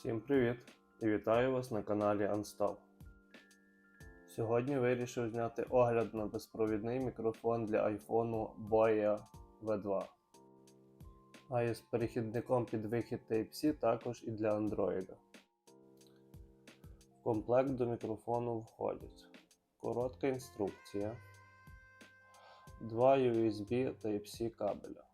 Всім привіт і вітаю вас на каналі Unstop. Сьогодні вирішив зняти огляд на безпровідний мікрофон для iPhone Boya V2. А із перехідником під вихід Type-C також і для Android. В комплект до мікрофону входять коротка інструкція, два USB Type-C кабеля.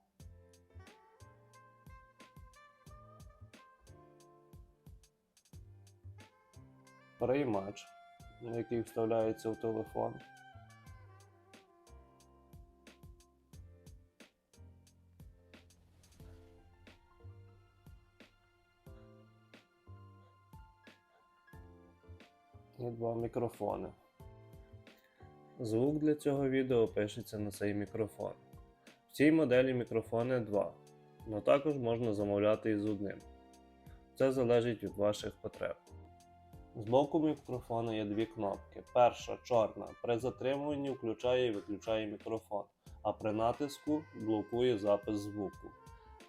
Приймач, який вставляється в телефон. І два мікрофони. Звук для цього відео пишеться на цей мікрофон. В цій моделі мікрофони два, але також можна замовляти із одним. Це залежить від ваших потреб. Збоку мікрофона є дві кнопки. Перша чорна. При затримуванні включає і виключає мікрофон, а при натиску блокує запис звуку.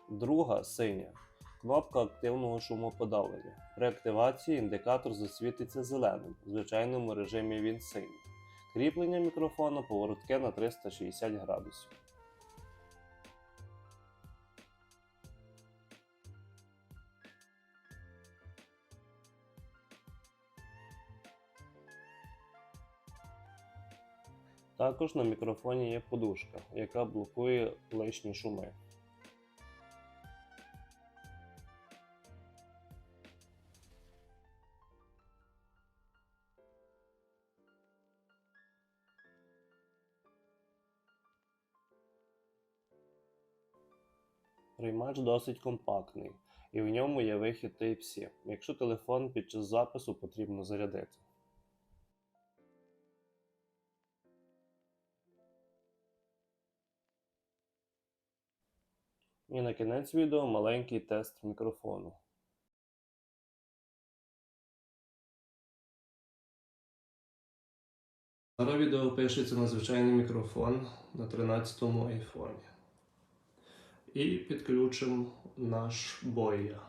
Друга синя. Кнопка активного шумоподавлення. При активації індикатор засвітиться зеленим. В звичайному режимі він синій. Кріплення мікрофона поворотке на 360 градусів. Також на мікрофоні є подушка, яка блокує лишні шуми. Приймач досить компактний, і в ньому є вихід Type-C, якщо телефон під час запису потрібно зарядити. І на кінець відео маленький тест мікрофону. Зараз відео пишеться на звичайний мікрофон на 13-му айфоні. І підключимо наш боя.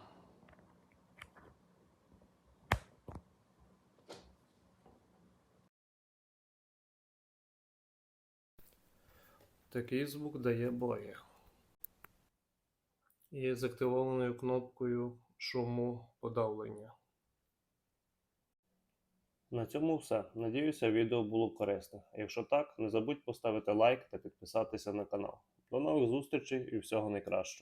Такий звук дає боя. І з активованою кнопкою шуму подавлення. На цьому все. Надіюся, відео було корисне. Якщо так, не забудь поставити лайк та підписатися на канал. До нових зустрічей і всього найкращого.